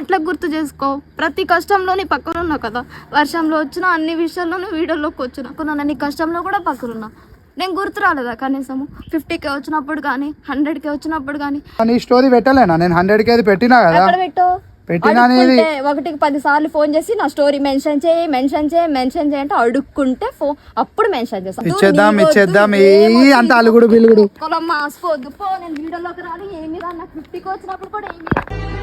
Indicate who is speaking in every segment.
Speaker 1: ఎట్లా గుర్తు చేసుకో. ప్రతి కష్టంలో నీ పక్కన ఉన్నా కదా. వర్షంలో వచ్చిన అన్ని విషయాల్లోనూ వీడియోలోకి వచ్చిన. కొన్న నీ కష్టంలో కూడా పక్కనున్నా. నేను గుర్తు రాలేదా కనీసము? ఫిఫ్టీకే వచ్చినప్పుడు కానీ హండ్రెడ్కే వచ్చినప్పుడు కానీ
Speaker 2: నీ స్టోరీ పెట్టలేనా? నేను హండ్రెడ్కి అది పెట్టినా కదా?
Speaker 1: ఎక్కడ ఒకటికి పది సార్లు ఫోన్ చేసి నా స్టోరీ మెన్షన్ చేయి మెన్షన్ చేయి మెన్షన్ చేయి అంటే అడుక్కుంటే ఫోన్ అప్పుడు మెన్షన్ చేస్తాను
Speaker 2: ఇచ్చేద్దాం ఇచ్చేద్దాం. ఏ అంత అలుగుడు బిలుగుడు.
Speaker 1: పొలం ఆసిపోద్దు. పో నేను వీడియోలోకి రాని. ఏమి రా నాకు ఫిఫ్టీకి వచ్చినప్పుడు కూడా ఏమి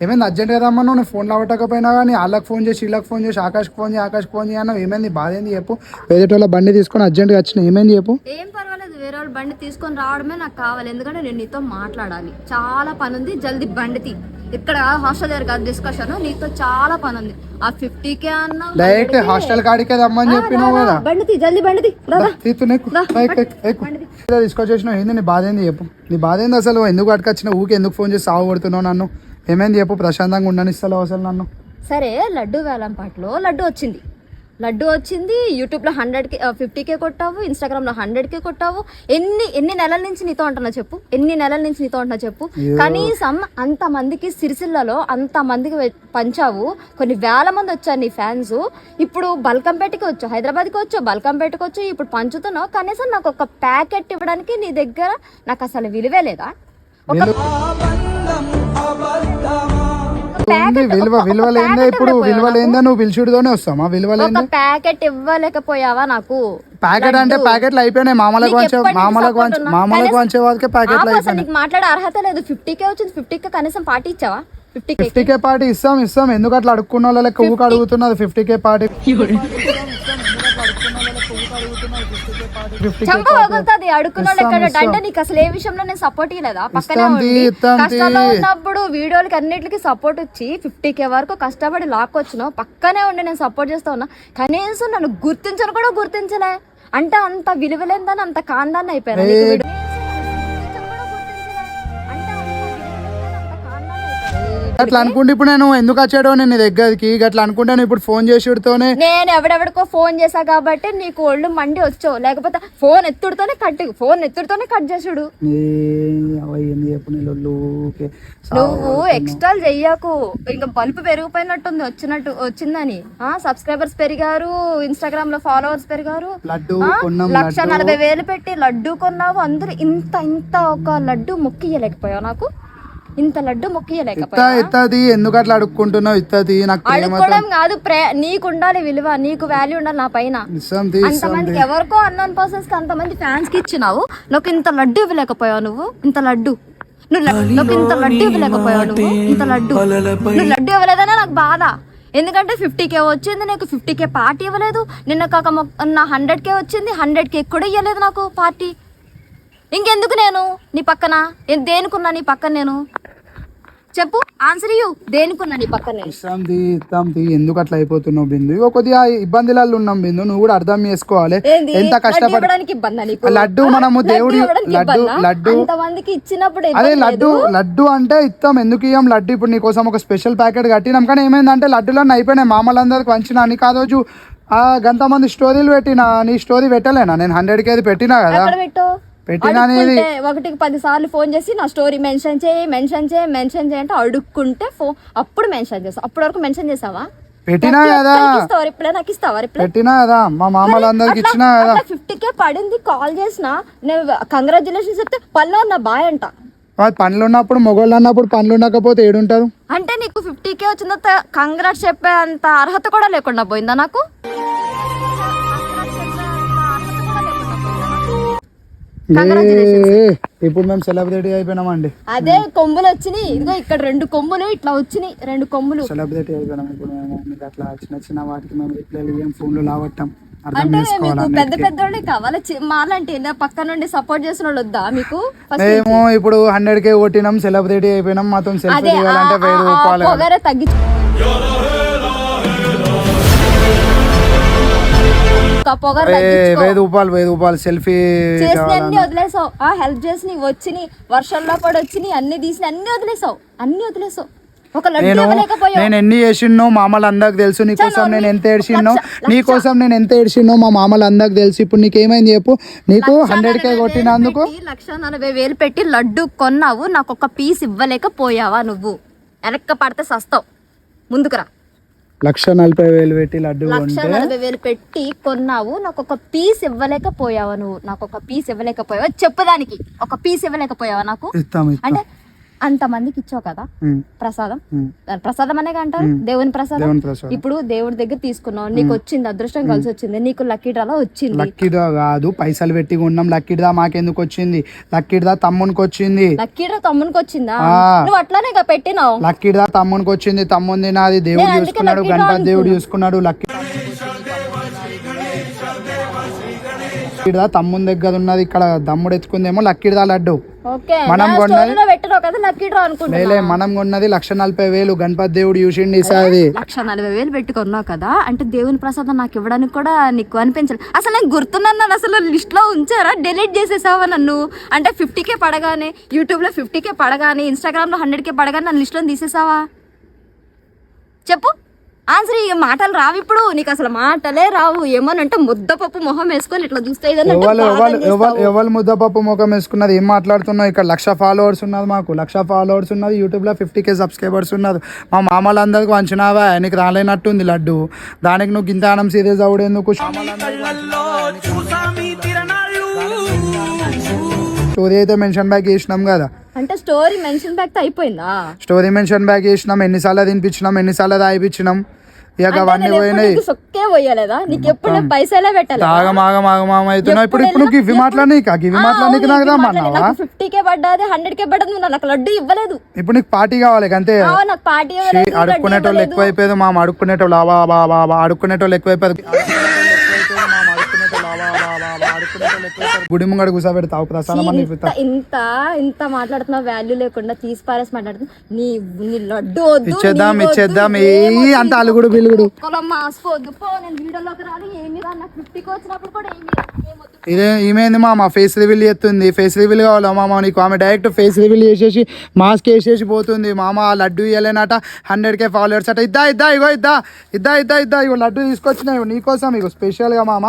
Speaker 2: ఏమైంది? అర్జెంట్ కదా అమ్మా నువ్వు ఫోన్ లావటకపోయినా కానీ వాళ్ళకి ఫోన్ చేసి వీళ్ళకి ఫోన్ చేసి ఆకాష్కి ఫోన్ చేసి ఆకాష్కి ఫోన్ చేయన్నావు ఏమైంది? బాధ ఏంది చెప్పు. వేరేటోళ్ళ బండి తీసుకొని అర్జెంట్గా వచ్చిన ఏమైంది చెప్పు.
Speaker 1: ఏం పర్వాలేదు. వేరే వాళ్ళు బండి తీసుకొని రావడమే నాకు కావాలి. ఎందుకంటే నేను నీతో మాట్లాడాలి. చాలా పని ఉంది జల్దీ బండి తీ. ఇక్కడ హాస్టల్ దగ్గర కాదు డిస్కషన్ నీతో చాలా పని ఉంది ఆ ఫిఫ్టీ కే అన్నా
Speaker 2: డైరెక్ట్ హాస్టల్ కాడికే రమ్మని చెప్పినావు కదా.
Speaker 1: బండి తీ జల్దీ బండి తీ. రా, రా.
Speaker 2: తీతు నెక్కు
Speaker 1: దా,
Speaker 2: ఎక్కు, ఎక్కు, ఎక్కు. తీసుకొచ్చేసినావు ఏంది నీ బాధ ఏంది చెప్పు. నీ బాధ ఏంది అసలు? ఎందుకు అటుకొచ్చినావు ఊకే ఎందుకు ఫోన్ చేసి సాగు కొడుతున్నావు నన్ను? ఏమైంది చెప్పు? ప్రశాంతంగా ఉండనిస్తావు అసలు నన్ను.
Speaker 1: సరే లడ్డు వేలం పాటలో లడ్డు వచ్చింది. లడ్డు వచ్చింది యూట్యూబ్లో హండ్రెడ్కి ఫిఫ్టీకే కొట్టావు ఇన్స్టాగ్రామ్లో హండ్రెడ్కే కొట్టావు. ఎన్ని ఎన్ని నెలల నుంచి నీతో ఉంటున్నా చెప్పు? ఎన్ని నెలల నుంచి నీతో ఉంటున్నా చెప్పు? కనీసం అంత మందికి సిరిసిల్లలో అంత మందికి వె- పంచావు. కొన్ని వేల మంది వచ్చారు నీ ఫ్యాన్స్ ఇప్పుడు బల్కంపేటకి వచ్చావు హైదరాబాద్కి వచ్చావు బల్కంపేటకి వచ్చావు ఇప్పుడు పంచుతున్నావు. కనీసం నాకు ఒక ప్యాకెట్ ఇవ్వడానికి నీ దగ్గర నాకు అసలు విలువే లేదా? ఒక
Speaker 2: విలువ విలువ లేదే ఇప్పుడు విలువ? లేదే నువ్వు పిలిచుడుతోనే వస్తామా విలువ
Speaker 1: ఒక
Speaker 2: లేదే
Speaker 1: ప్యాకెట్ ఇవ్వలేకపోయావా నాకు?
Speaker 2: ప్యాకెట్ అంటే ప్యాకెట్లు అయిపోయినాయి. మామలకు వంచే మామలకు వంచే? మామలకు వంచే వాళ్ళకే ప్యాకెట్లు అయిపోయినాయి.
Speaker 1: నీకు మాట్లాడే అర్హత లేదు. ఫిఫ్టీకే వచ్చింది. ఫిఫ్టీకే కనీసం పార్టీ ఇచ్చావా? Fifty K?
Speaker 2: Fifty K party ఇస్తాం ఇస్తాం. ఎందుకు అట్లా అడుక్కున్న వాళ్ళ లెక్క ఊక అడుగుతున్నది? ఫిఫ్టీ కే పార్టీ
Speaker 1: చంప వగులుతుంది అడుక్కున్న వాళ్ళు ఎక్కడ? అంటే నీకు అసలు ఏ విషయంలో నేను సపోర్ట్ ఇవ్వలేదా పక్కనే ఉండి ఉన్నప్పుడు వీడియోలకి అన్నిటికీ సపోర్ట్ వచ్చి ఫిఫ్టీ కే వరకు కష్టపడి లాక్కొచ్చినావు పక్కనే ఉండి నేను సపోర్ట్ చేస్తా ఉన్నా. కనీసం నన్ను గుర్తించను కూడా గుర్తించలే. అంటే అంత విలువలేందని అంత కాందాన్ని అయిపోయాను
Speaker 2: అట్లా అనుకుంటే ఇప్పుడు నేను ఎందుకు వచ్చాడో నేను నీ దగ్గరికి అట్లా అనుకుంటే నేను ఇప్పుడు ఫోన్ చేసిడితోనే
Speaker 1: నేను ఎవడెవడికో ఫోన్ చేశా కాబట్టి నీకు ఒళ్ళు మండి వచ్చావు లేకపోతే ఫోన్ ఎత్తుడితోనే కట్ ఫోన్ ఎత్తుడితోనే కట్ చేసుడు. నువ్వు ఎక్స్ట్రాలు చెయ్యకు. ఇంకా బల్బు పెరిగిపోయినట్టుంది వచ్చినట్టు వచ్చిందని. ఆ సబ్స్క్రైబర్స్ పెరిగారు ఇన్స్టాగ్రామ్లో ఫాలోవర్స్ పెరిగారు. లక్ష నలభై వేలు పెట్టి లడ్డు కొన్నావు. అందరూ ఇంత ఇంత ఒక లడ్డు మొక్కియలేకపోయావు నాకు. ఇంత లడ్డు
Speaker 2: ఇత్తది ఎందుకు అట్లా అడుక్కుంటున్నావు? నాకు ప్రేమతో
Speaker 1: అడుక్కోవడం కాదు ప్రే నీకు ఉండాలి విలువ నీకు వాల్యూ ఉండాలి నా పైన. అంతమందికి ఎవరికో అన్నోన్ పర్సన్స్కి అంతమంది ఫ్యాన్స్కి ఇచ్చినావు. నాకు ఇంత లడ్డు ఇవ్వలేకపోయావు నువ్వు. ఇంత లడ్డు. నువ్వు ఇంత లడ్డు ఇవ్వలేకపోయావు నువ్వు. ఇంత లడ్డు. నువ్వు లడ్డు ఇవ్వలేదనే నాకు బాధ. ఎందుకంటే ఫిఫ్టీ కే వచ్చింది నీకు ఫిఫ్టీ కే పార్టీ ఇవ్వలేదు. నిన్న కాక నా హండ్రెడ్ కే వచ్చింది హండ్రెడ్ కే కూడా ఇవ్వలేదు నాకు పార్టీ. ఇంకెందుకు నేను? నీ పక్కన? ఏ- దేనికున్నా నీ పక్కన నేను? చెప్పు ఆన్సర్ ఇయ్యు. దేనికున్నా నీ పక్కన.
Speaker 2: ఇస్తాం తీ ఇస్తాం తీ ఎందుకు అట్లా అయిపోతున్నావు బిందు? ఇగో కొద్దిగా ఇబ్బందులలో ఉన్నాం బిందు నువ్వు కూడా అర్థం చేసుకోవాలి.
Speaker 1: ఏంది?
Speaker 2: ఎంత
Speaker 1: లడ్డు
Speaker 2: కష్టపడి
Speaker 1: ఇవ్వడానికి ఇబ్బందా నీకు?
Speaker 2: లడ్డు? మనము
Speaker 1: లడ్డు
Speaker 2: దేవుడి
Speaker 1: ఇవ్వడానికి
Speaker 2: లడ్డు
Speaker 1: ఇబ్బందా?
Speaker 2: లడ్డు
Speaker 1: అంతమందికి ఇచ్చినప్పుడు
Speaker 2: అదే
Speaker 1: ఇబ్బంది
Speaker 2: లడ్డు
Speaker 1: లేదు.
Speaker 2: లడ్డు అంటే ఇస్తాం ఎందుకు ఇయ్యం? లడ్డు ఇప్పుడు నీకోసం ఒక స్పెషల్ ప్యాకెట్ కట్టినాం. కానీ ఏమైందంటే లడ్డులన్నీ అయిపోయినాయి. మామూలందరికి వంచిన ఆ రోజు ఆ గంత మంది స్టోరీలు పెట్టినా నీ స్టోరీ పెట్టలేనా? నేను హండ్రెడ్ కేది పెట్టినా కదా.
Speaker 1: ఎక్కడ అడుక్కుంటే ఒకటికి పది సార్లు ఫోన్ చేసి నా స్టోరీ మెన్షన్ చేయి మెన్షన్ చేయి మెన్షన్ చేయి అంటే అడుక్కుంటే ఫోన్ అప్పుడు మెన్షన్ చేస్తావు. అప్పటి వరకు మెన్షన్ చేసావా
Speaker 2: పెట్టినా కదా.
Speaker 1: రిప్లై నాకు ఇస్తావా రిప్లై
Speaker 2: పెట్టినా కదా. మా మామలందరికి ఇచ్చినా కదా.
Speaker 1: ఫిఫ్టీ కే పడింది కాల్ చేసిన నేను కంగ్రాచులేషన్స్ చెప్తే పనిలో ఉన్న బాయ్ అంట.
Speaker 2: పనులు ఉన్నప్పుడు మొగోళ్ళు అన్నప్పుడు పనులు ఉండకపోతే ఏడుంటారు?
Speaker 1: అంటే నీకు ఫిఫ్టీ కే వచ్చిన కంగ్రాట్స్ చెప్పే అంత అర్హత కూడా లేకుండా పోయిందా నాకు?
Speaker 2: ఇప్పుడు మేము సెలబ్రిటీ అయిపోయినామండి.
Speaker 1: అదే కొమ్ములు వచ్చినాయి ఇదిగో ఇక్కడ రెండు కొమ్ములు ఇట్లా వచ్చినాయి రెండు కొమ్ములు.
Speaker 2: సెలబ్రిటీ అయిపోయినాం ఇప్పుడు మేము. మీకు అట్లా చిన్న చిన్న వాటికి మేము రిప్లైలు ఏం ఫోన్లు
Speaker 1: అంటే మీకు
Speaker 2: చేసుకోవాలి
Speaker 1: పెద్ద పెద్ద వాళ్ళే కావాలా మాలాంటి పక్క నుండి సపోర్ట్ చేసిన వాళ్ళు వద్దా మీకు?
Speaker 2: మేము ఇప్పుడు హండ్రెడ్ కే కొట్టినాం సెలబ్రిటీ అయిపోయినాం మాతో సెల్ఫీ
Speaker 1: అదే
Speaker 2: వెయ్యి రూపాయలు వెయ్యి రూపాయలు సెల్ఫీ
Speaker 1: చేసిన అన్ని వదిలేసావు. ఆ హెల్ప్ చేసి వచ్చినాయి వర్షంలో పడి వచ్చినాయి అన్ని తీసిన అన్ని వదిలేసావు. అన్ని వదిలేసావు.
Speaker 2: నేను. నేను ఎన్ని చేసిన్నో మామలు అందరికి తెలుసు. నీకోసం నేను ఎంత
Speaker 1: లక్ష-
Speaker 2: నీకోసం నేను ఎంత ఏడ్చిన్నో మా మామలు అందరికి తెలుసు. ఇప్పుడు నీకేమైంది చెప్పు? నీకు హండ్రెడ్ కే కొట్టినందుకు?
Speaker 1: పెట్టి, లక్ష నలభై వేలు పెట్టి లడ్డు కొన్నావు. నాకు ఒక పీస్ ఇవ్వలేకపోయావా నువ్వు? వెనక్క పడితే సస్తావు. ముందుకురా
Speaker 2: లక్ష నలభై వేలు పెట్టి లడ్డు
Speaker 1: లక్ష నలభై వేలు పెట్టి కొన్నావు. నాకు ఒక పీస్ ఇవ్వలేకపోయావా నువ్వు? నాకు ఒక పీస్ ఇవ్వలేకపోయావా? చెప్పదానికి ఒక పీస్ ఇవ్వలేకపోయావా నాకు? అంటే అంత మందికి ఇచ్చావు కదా ప్రసాదం ప్రసాదం అనే అంటారు దేవుని ప్రసాదం? ఇప్పుడు దేవుడి దగ్గర తీసుకున్నావు. నీకు వచ్చింది అదృష్టం కలిసి వచ్చింది నీకు లక్కీ డ్రాలో వచ్చింది.
Speaker 2: లక్కీదా కాదు పైసలు పెట్టి కొన్నాం. లక్కీదా మాకెందుకు వచ్చింది లక్కీదా తమ్మునికి వచ్చింది
Speaker 1: లక్కీ డ్రా తమ్మునికి వచ్చిందా. నువ్వు అట్లానే పెట్టినావు.
Speaker 2: లక్కీదా తమ్మునికి వచ్చింది తమ్ముంది నాది దేవుడు చూసుకున్నాడు
Speaker 1: లక్కీ డ్రా
Speaker 2: గణపతి దేవుడు చూసుకున్నాడు. లక్కీ లక్కీదా తమ్ముని దగ్గర ఉన్నది ఇక్కడ. దమ్ముడు ఎత్తుకుందేమో లక్కీదా లడ్డు. మనం కొన్నది- లేలే మనం కొన్నది లక్ష నలభై వేలు గణపతి దేవుడు చూసిండి ఈసారి
Speaker 1: లక్ష నలభై వేలు పెట్టుకున్నావు కదా అంటే దేవుని ప్రసాదం నాకు ఇవ్వడానికి కూడా నీకు అనిపించలేదు అసలు నేను గుర్తున్నాను నన్ను అసలు లిస్ట్లో ఉంచారా? డిలీట్ చేసేసావా నన్ను? అంటే ఫిఫ్టీ కే పడగానే యూట్యూబ్లో ఫిఫ్టీ కే పడగానే ఇన్స్టాగ్రామ్లో హండ్రెడ్ కే పడగానే నన్ను లిస్ట్లో తీసేసావా? చెప్పు. ఆన్సర్ ఈ మాటలు రావు ఇప్పుడు. నీకు అసలు మాటలే రావు. ఏమనంటే ముద్దపప్పు మొహం వేసుకొని ఇట్లా చూస్తే
Speaker 2: ఎవరు ముద్దపప్పు ముఖం వేసుకున్నది? ఏం మాట్లాడుతున్నావు? ఇక్కడ లక్ష ఫాలోవర్స్ ఉన్నది మాకు. లక్ష ఫాలోవర్స్ ఉన్నది. యూట్యూబ్లో ఫిఫ్టీ కే సబ్స్క్రైబర్స్ ఉన్నారు మా మామలందరికి వంచినావా? నీకు రాలేనట్టుంది లడ్డు. దానికి నువ్వు గింతానం సీరియస్ అవుడేందుకు స్టోరీ అయితే మెన్షన్ బ్యాక్ చేసినాం కదా.
Speaker 1: అంటే స్టోరీ మెన్షన్ బ్యాక్తో అయిపోయిందా?
Speaker 2: స్టోరీ మెన్షన్ బ్యాక్ చేసినాం ఎన్నిసార్లు తినిపించినాం ఎన్నిసార్లు తాగిపించినాం. ఇక అవన్నీ పోయినాయి.
Speaker 1: నీకు సొక్కే పోయలేదా? నీకు ఎప్పుడు నేను పైసలే పెట్టాలి.
Speaker 2: ఆగం ఆగం ఆగం ఆగం అవుతున్నావు. ఇప్పుడు ఇప్పుడు నువ్వు గివి మాట్లాడనీక? గివి మాట్లాడనీకి నాకు రమ్మన్నావా?
Speaker 1: ఫిఫ్టీ కే పడ్డది హండ్రెడ్ కే పడ్డది నువ్వు నాకు లడ్డు ఇవ్వలేదు.
Speaker 2: ఇప్పుడు నీకు పార్టీ కావాలి అంతే.
Speaker 1: నాకు పార్టీ
Speaker 2: అడుక్కునేటోళ్ళు
Speaker 1: ఇవ్వలేదు.
Speaker 2: ఎక్కువైపోయేది మా అడుక్కునేటోళ్ళు ఆవా అడుక్కునేటోళ్ళు ఎక్కువైపోయేది గుడి ముంగడ కూర్చోబెడతావు ప్రసాదం అని
Speaker 1: ఇంత ఇంత ఇంత మాట్లాడుతున్నా వాల్యూ లేకుండా తీసి పారేసి మాట్లాడుతున్నా నీ నీ లడ్డు వద్దు
Speaker 2: ఇచ్చేద్దాం ఇచ్చేద్దాం ఏ అంత అలుగుడు బిలుగుడు.
Speaker 1: కులం మాసుకోవద్దు పో నేను వీడియోలోకి రాను ఏమి రాను నాకు ఫిఫ్టీకి వచ్చినప్పుడు కూడా ఏమి ఏమొద్దు.
Speaker 2: ఇదే ఈమెంది మా మా ఫేస్ రివీల్ చేస్తుంది ఫేస్ రివీల్ కావాలా మామ నీకు? ఆమె డైరెక్ట్ ఫేస్ రివీల్ చేసేసి మాస్క్ వేసేసి పోతుంది. మామ ఆ లడ్డు ఇవ్వలేనట హండ్రెడ్ కే ఫాలోవర్స్ అట. ఇద్దా ఇద్దా ఇగో ఇద్దా ఇద్దా ఇద్దా ఇద్దా ఇగో లడ్డు తీసుకొచ్చిన ఇగో నీకోసం ఇగో స్పెషల్గా మామ.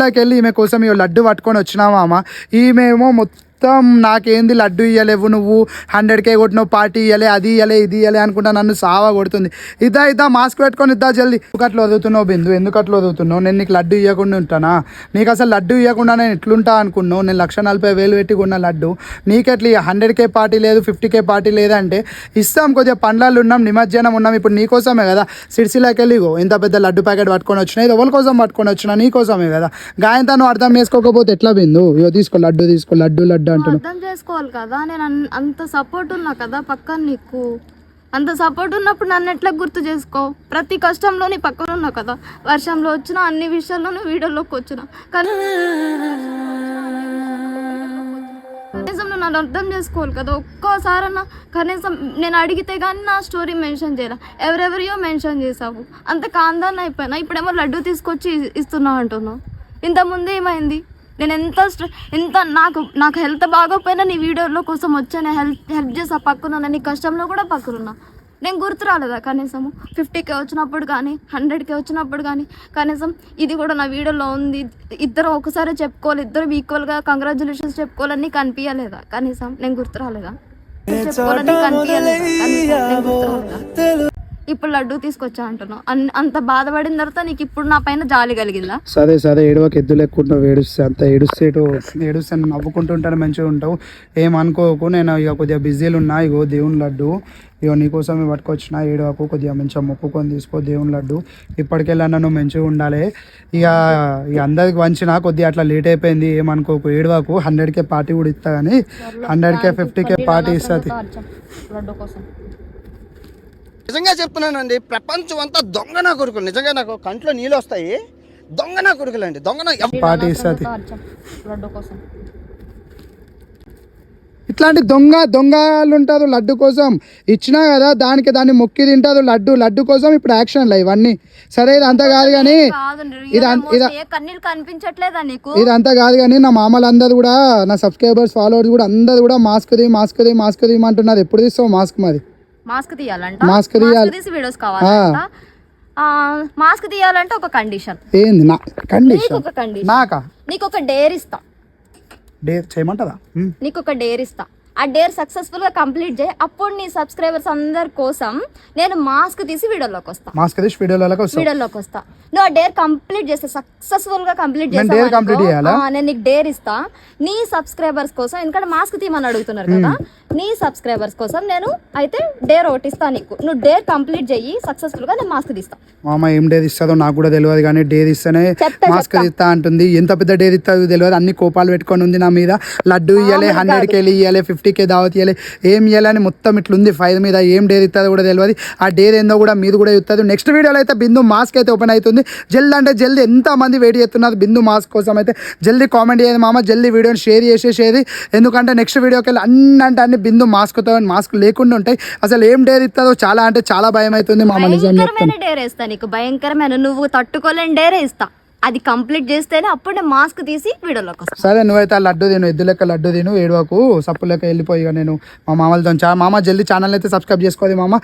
Speaker 2: సిరిసిల్లాకి వెళ్ళి ఈమె కోసం ఈ లడ్డు పట్టుకొని వచ్చినామా ఈమె ఏమో మొత్తం మొత్తం నాకేంది లడ్డు ఇయ్యలేవు నువ్వు. హండ్రెడ్ కే కొట్టినావు పార్టీ ఇయ్యలే అది ఇయ్యలే ఇది ఇయ్యలే అనుకుంటా నన్ను సావా కొడుతుంది. ఇద్దా ఇద్దా మాస్క్ పెట్టుకొని ఇద్దా జల్దీ. ఎందుకు అట్లా వదులుతున్నావు బిందు? ఎందుకు అట్లా వదులుతున్నావు నేను నీకు లడ్డు ఇవ్వకుండా ఉంటానా? నీకు అసలు లడ్డు ఇవ్వకుండా నేను ఎట్లుంటా అనుకున్నావు? నేను లక్ష నలభై వేలు పెట్టి కొన్న లడ్డు. నీకెట్లా హండ్రెడ్ కే పార్టీ లేదు ఫిఫ్టీ కే పార్టీ లేదంటే ఇస్తాం కొద్దిగా పండ్లాలు ఉన్నాం నిమజ్జనం ఉన్నాం ఇప్పుడు నీకోసమే కదా. సిరిసిలోకి వెళ్ళిగో ఇంత పెద్ద లడ్డు ప్యాకెట్ పట్టుకొని వచ్చినా ఇది ఎవరి కోసం పట్టుకొని వచ్చినా నీకోసమే కదా. గాయంతా నువ్వు అర్థం చేసుకోకపోతే ఎట్లా బిందు? ఇగో తీసుకో లడ్డు తీసుకో లడ్డు లడ్డు. అంటున్నావు
Speaker 1: అర్థం చేసుకోవాలి కదా నేను అన్- అంత సపోర్ట్ ఉన్నా కదా పక్కన నీకు. అంత సపోర్ట్ ఉన్నప్పుడు నన్ను ఎట్లా గుర్తు చేసుకో? ప్రతి కష్టంలో నీ పక్కన ఉన్నా కదా. వర్షంలో వచ్చిన అన్ని విషయాల్లోనూ వీడియోలోకి వచ్చిన. కానీ కనీసం నన్ను అర్థం చేసుకోవాలి కదా. ఒక్కోసారన్నా కనీసం నేను అడిగితే కానీ నా స్టోరీ మెన్షన్ చేయరా? ఎవరెవరియో మెన్షన్ చేసావు అంత కాందాన్ని అయిపోయినా ఇప్పుడేమో లడ్డు తీసుకొచ్చి ఇస్తున్నావు అంటున్నావు. ఇంతకుముందు ఏమైంది? నేను ఎంత ఎంత నాకు నాకు హెల్త్ బాగోపోయినా నీ వీడియోలో కోసం వచ్చాను హెల్ప్ హెల్ప్ చేసా పక్కనున్నా నీ కష్టంలో కూడా పక్కనున్నా నేను గుర్తు రాలేదా కనీసం ఫిఫ్టీకే వచ్చినప్పుడు కానీ హండ్రెడ్కే వచ్చినప్పుడు కానీ కనీసం ఇది కూడా నా వీడియోలో ఉంది. ఇద్దరు ఒకసారి చెప్పుకోవాలి ఇద్దరు ఈక్వల్గా కంగ్రాచులేషన్స్ చెప్పుకోవాలని నీకు అనిపించలేదా కనీసం నేను గుర్తు రాలేదా? చెప్పుకోవాలని నీకు ఇప్పుడు లడ్డు తీసుకొచ్చా అంటున్నావు. అంత బాధపడిన తర్వాత నీకు ఇప్పుడు నా పైన జాలి కలిగిందా?
Speaker 2: సరే సరే ఏడవకి ఎద్దు లెక్కుంటావు ఏడుస్తే. అంత ఏడుస్తే ఇటు ఏడుస్తే నువ్వు నవ్వుకుంటుంటాను మంచిగా ఉంటావు. ఏమనుకోకు నేను ఇక కొద్దిగా బిజీలు ఉన్నా ఇగో దేవుని లడ్డు. ఇగో నీకోసమే పట్టుకొచ్చిన ఏడవకు కొద్దిగా మంచిగా మొక్కుకొని తీసుకో దేవుని లడ్డు. ఇప్పటికెళ్ళన్నా నువ్వు మంచిగా ఉండాలి. ఇక ఇక అందరికి వంచిన కొద్దిగా అట్లా లేట్ అయిపోయింది ఏమనుకోకు ఏడవకు. హండ్రెడ్కే పార్టీ కూడా ఇస్తా కానీ హండ్రెడ్కే ఫిఫ్టీకే పార్టీ ఇస్తుంది
Speaker 1: లడ్డు కోసం.
Speaker 3: నిజంగా చెప్తున్నానండి ప్రపంచం అంతా దొంగ నా కొడుకులు. నిజంగా నాకు కంట్లో నీళ్ళు వస్తాయి. దొంగ నా కొడుకులు అండి దొంగ నా ఎవ-
Speaker 2: పార్టీ ఇస్తుంది.
Speaker 1: లడ్డు కోసం.
Speaker 2: ఇట్లాంటి దొంగ దొంగలు ఉంటారు లడ్డు కోసం. ఇచ్చినా కదా దానికి దాన్ని మొక్కి తింటారు లడ్డు. లడ్డు కోసం ఇప్పుడు యాక్షన్లు ఇవన్నీ. సరే ఇదంతా కాదు కానీ
Speaker 1: కాదు
Speaker 2: ఇది అన్- ఇది-
Speaker 1: ఏ కన్నీళ్ళు కనిపించట్లేదా నీకు?
Speaker 2: ఇదంతా కాదు కానీ నా మామలందరూ కూడా నా సబ్స్క్రైబర్స్ ఫాలోవర్స్ కూడా అందరూ కూడా మాస్క్ ది మాస్క్ ది మాస్క్ ది అంటున్నారు ఎప్పుడు తీస్తావు మాస్క్ మరి?
Speaker 1: మాస్క్ తీయాలంట.
Speaker 2: మాస్క్ తీయాలి.
Speaker 1: తీసి వీడియోస్ కావాలంట. ఆ, మాస్క్ తీయాలంటే ఒక కండిషన్.
Speaker 2: ఏంది? నా
Speaker 1: నీకు
Speaker 2: కండిషన్
Speaker 1: ఒక కండిషన్.
Speaker 2: నాకా?
Speaker 1: నీకు ఒక డేర్ ఇస్తా.
Speaker 2: డే చేయమంటారా? ఉమ్.
Speaker 1: నీకు ఒక డేర్ ఇస్తా. ఆ డేర్ సక్సెస్ఫుల్గా కంప్లీట్ చేయి. అప్పుడు నీ సబ్స్క్రైబర్స్ అందరి కోసం నేను మాస్క్ తీసి వీడియోలోకి వస్తా.
Speaker 2: మాస్క్ తీసి వీడియోలోకి వస్తాం
Speaker 1: వీడియోలోకి వస్తా. నువ్వు ఆ డేర్ కంప్లీట్ చేస్తే సక్సెస్ఫుల్గా కంప్లీట్
Speaker 2: చేయాలా?
Speaker 1: నేను నీకు డేర్ ఇస్తా. నీ సబ్స్క్రైబర్స్ కోసం ఎందుకంటే మాస్క్ తీయమని అడుగుతున్నారు కదా. నీ సబ్స్క్రైబర్స్ కోసం నేను అయితే డేర్ ఒకటి ఇస్తా నీకు. నువ్వు డేర్ కంప్లీట్ చెయ్యి సక్సెస్ఫుల్గా నేను మాస్క్ తీస్తా.
Speaker 2: మా అమ్మ ఏం డేది ఇస్తుందో నాకు కూడా తెలియదు కానీ డేది ఇస్తేనే మాస్క్. ఇస్తా అంటుంది. ఎంత పెద్ద డేది ఇస్తుందో తెలియదు. అన్ని కోపాలు పెట్టుకొని ఉంది నా మీద. లడ్డు
Speaker 1: మామూలు
Speaker 2: హండ్రెడ్. కేలు ఇవ్వాలి ఫిఫ్టీ కే దావత్ ఇవ్వాలి ఏం ఇవ్వాలని మొత్తం ఇట్లుంది. ఫైవ్ మీద ఏం డేది ఇస్తుందో కూడా తెలియదు ఆ డేది ఏందో కూడా మీది కూడా ఇస్తుంది నెక్స్ట్ వీడియోలో అయితే బిందు మాస్క్ అయితే ఓపెన్ అవుతుంది జల్దీ అంటే జల్దీ ఎంత మంది వెయిట్ చేస్తున్నారు బిందు మాస్క్ కోసం అయితే. జల్దీ కామెంట్ చేయండి మామ. జల్దీ వీడియోని షేర్ చేసేసేది. ఎందుకంటే నెక్స్ట్ వీడియోకి వెళ్ళి అన్ని అంటే అన్ని బిందు మాస్క్తో మాస్క్ లేకుండా ఉంటాయి. అసలు ఏం డేది ఇస్తుందో చాలా అంటే చాలా భయం అవుతుంది మామ నిజం చెప్తాను
Speaker 1: భయంకరమైన డేర్ ఇస్తా నీకు. భయంకరమైన. నువ్వు తట్టుకోలేని డేరే ఇస్తా అది కంప్లీట్ చేస్తేనే అప్పుడు మాస్క్ తీసి వీడియోలోకి వస్తాను
Speaker 2: సరే నువ్వైతే ఆ లడ్డు తిను ఎద్దు లెక్క లడ్డు తిను ఏడువకు సప్పు లెక్క వెళ్ళిపోయి నేను మా మామలతో చా మామ జల్దీ ఛానల్ అయితే సబ్స్క్రైబ్ చేసుకోవాలి మామ.